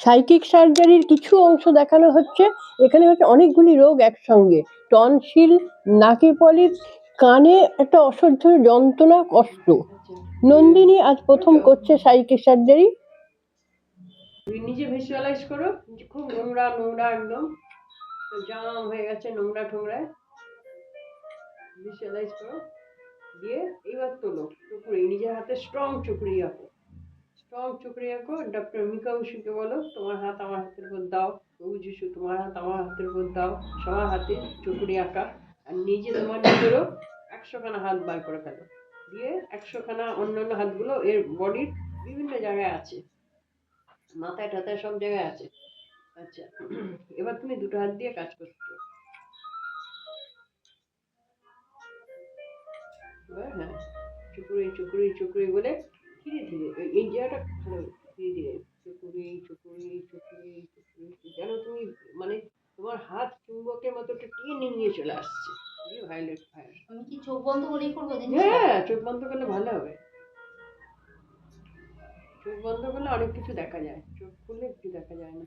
Psychic সার্জারির কিছু অংশ দেখানো হচ্ছে। এখানে হচ্ছে অনেকগুলি রোগ একসঙ্গে। টনসিল, নাকে পলিপ, কানে একটা অসহ্য যন্ত্রণা, কষ্ট। নন্দিনী আজ প্রথম করছে সাইকিক সার্জারি। নিজে ভিজুয়ালাইজ করো। খুব নোংরা নোংরা একদম। জাম হয়ে গেছে নোংরা ঠোংরায় ভিজুয়ালাইজ করো। দিয়ে এবার তোলো। চুকড়ি নিজের হাতে স্ট্রং চুকড়ি আঁকো। স্ট্রং চুকড়ি আঁকো ডক্টর মিকা উষুকে বলো, তোমার হাত আমার হাতের উপর দাও। প্রভু যিশু, তোমার হাত আমার হাতের উপর দাও। সবার হাতে চুকড়ি আঁকা। আর নিজে তোমার নিজেরও একশোখানা হাত বার করে ফেলো। দিয়ে একশোখানা অন্যান্য হাতগুলো এর বডির বিভিন্ন জায়গায় আছে। মাথায় টাথায় সব জায়গায় আছে। আচ্ছা এবার তুমি দুটো হাত দিয়ে কাজ করছ। হ্যাঁ চুকুরি চুকুরি চুকুরি বলে ধীরে ধীরে এই- জায়গাটা মানে ধীরে ধীরে চুকুরি চুকুরি চুকুরি চুকুরি যেন তুমি মানে তোমার হাত চুম্বকের মতো একটা টেনে নিয়ে চলে আসছে। ভায়োলেট ফায়ার আমি কি চোখ বন্ধ করেই করব হ্যাঁ চোখ বন্ধ করলে ভালো হবে। চোখ বন্ধ করলে অনেক কিছু দেখা যায়। চোখ খুললে কিছু দেখা যায় না।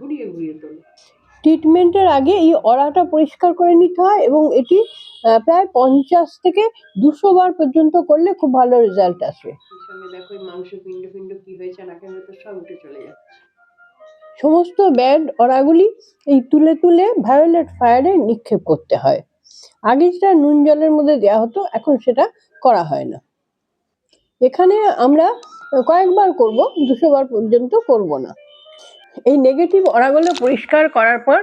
ঘুরিয়ে ঘুরিয়ে তোলো। ট্রিটমেন্টের আগে এই অরাটা পরিষ্কার করে নিতে হয় এবং এটি প্রায় পঞ্চাশ থেকে দুশো বার পর্যন্ত করলে খুব ভালো রেজাল্ট আসবে। দেখো মাংস পিণ্ড পিণ্ড কি হয়েছে নাকের ভেতর সব উঠে চলে যাচ্ছে। সমস্ত ব্যাড অরাগুলি এই তুলে তুলে ভায়োলেট ফায়ারে নিক্ষেপ করতে হয়। আগে যেটা নুন জলের মধ্যে দেওয়া হতো এখন সেটা করা হয় না। এখানে আমরা কয়েকবার করব দুশো বার পর্যন্ত করব না। এই নেগেটিভ অরাগুলো পরিষ্কার করার পর,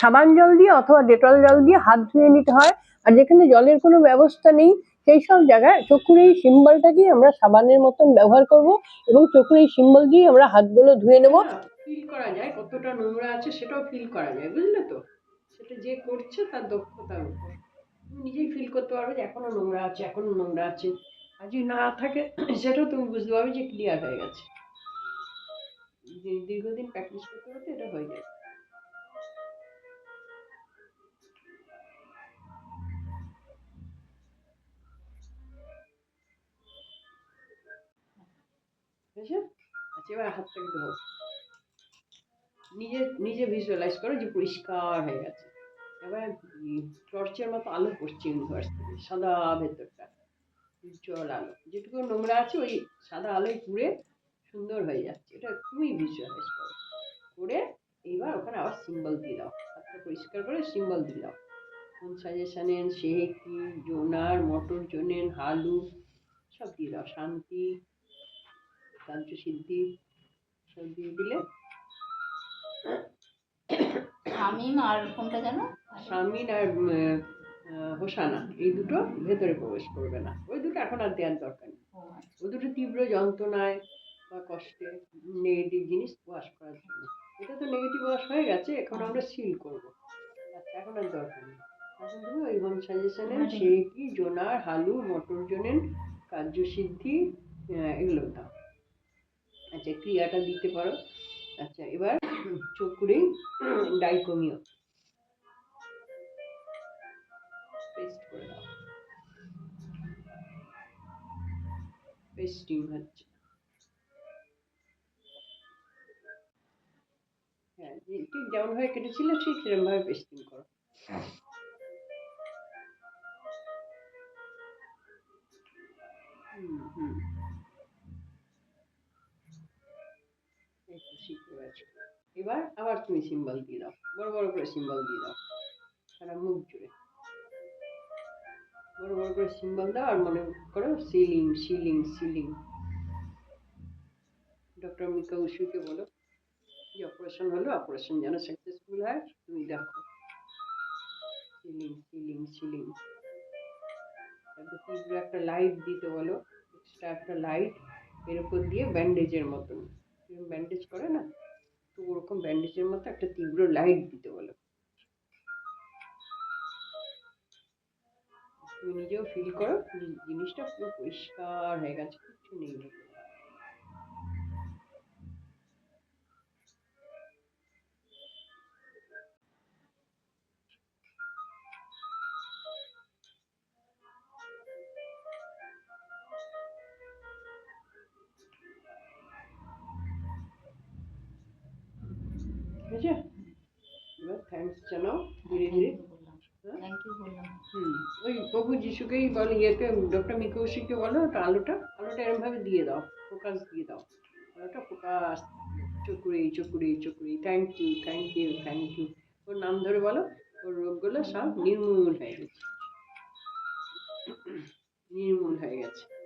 সাবান জল দিয়ে অথবা ডেটল জল দিয়ে হাত ধুয়ে নিতে হয়। আর যেখানে জলের কোনো ব্যবস্থা নেই, সেই সব জায়গায় চোখের এই সিম্বলটাকেই আমরা সাবানের মতন ব্যবহার করব এবং চোখের এই সিম্বল দিয়ে আমরা হাতগুলো ধুয়ে নেব। ফিল করা যায়, কতটা নোংরা আছে সেটাও ফিল করা যায়, বুঝলে তো? সেটা যে করছে তার দক্ষতার উপর। তুমি নিজেই ফিল করতে পারবে যে এখনও নোংরা আছে, এখনও নোংরা আছে। আর যদি না থাকে, সেটাও তুমি বুঝতে পারবে যে ক্লিয়ার হয়ে গেছে। দীর্ঘদিন প্র্যাকটিস করতে করতে এটা হয়ে যায় আচ্ছা এবার নিজে নিজে যে পরিষ্কার হয়ে গেছে। এবার টর্চের মতো আলো সাদা ভেতরটা আলো। যেটুকু নোংরা আছে ওই সাদা আলোয় পুড়ে সুন্দর হয়ে যাচ্ছে। এটা তুমি ভিজুয়ালাইজ করো করে এইবার ওখানে আবার সিম্বল দিয়ে দাও। হাতটা পরিষ্কার করে সিম্বল দিয়ে দাও। কোন সাজেশানেন শেহেকি জোনার মটর জোনেন হালু সব দিয়ে দাও। শান্তি কার্য সিদ্ধি সব দিয়ে দিলে শামিম আর কোনটা জানো? শামিন আর হোসানা। এই দুটো ভেতরে প্রবেশ করবে না। ওই দুটো এখন আর দেওয়ার দরকার নেই। আচ্ছা। ওই দুটো তীব্র যন্ত্রণায় বা কষ্টে নেগেটিভ জিনিস ওয়াশ করার জন্য। এটা তো নেগেটিভ ওয়াশ হয়ে গেছে এখন আমরা সিল করব। আচ্ছা এখন আর দরকার নেই। এখন তুমি ওই হোম সাজেশনে হ্যাঁ, সে কি জোনার হালু মটর জোনেন কার্যসিদ্ধি আহ, এগুলো দাও। আচ্ছা ক্রিয়াটা দিতে পারো। আচ্ছা এবার চোখ করেই ডাইকোমিও। পেস্ট করে দাও। পেস্টিং হচ্ছে। ঠিক যেমন ভাবে কেটেছিল, ঠিক সেরকম ভাবে পেস্টিং করো। এবার আবার তুমি সিম্বল দিয়ে দাও। বড় বড় করে সিম্বল দিয়ে দাও। সারা মুখ জুড়ে। বড় বড় করে সিম্বল দাও আর মনে করো সিলিং সিলিং সিলিং ডক্টর মিকা উসুকে বলো। যে অপারেশন হলো অপারেশন যেন সাকসেসফুল হয় তুমি দেখো সিলিং সিলিং সিলিং তারপর একটা লাইট দিতে বলো এক্সট্রা একটা লাইটের উপর দিয়ে ব্যান্ডেজের মতন ব্যান্ডেজ করে না তো ওরকম ব্যান্ডেজের মতো একটা তীব্র লাইট দিতে বলো তুমি নিজেও ফিল করো জিনিসটা পুরো পরিষ্কার হয়ে গেছে কিচ্ছু নেই ভেতরে। বুঝেছে এবার থ্যাঙ্কস জানাও ধীরে ধীরে। বললাম। হুম ওই প্রভু যিশুকেই বল ইয়েতে ডক্টর মিকৌশিককে বলো ওটা আলুটা আলুটা এরকম ভাবে দিয়ে দাও ফোকাস দিয়ে দাও। আলুটা ফোকাস চকুরি চকুরি চকুরি thank you thank you thank you ওর নাম ধরে বলো ওর রোগগুলো সব নির্মূল হয়ে গেছে। নির্মূল হয়ে গেছে।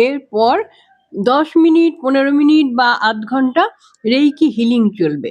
এরপর দশ মিনিট পনেরো মিনিট বা আধ ঘণ্টা রেইকি হিলিং চলবে।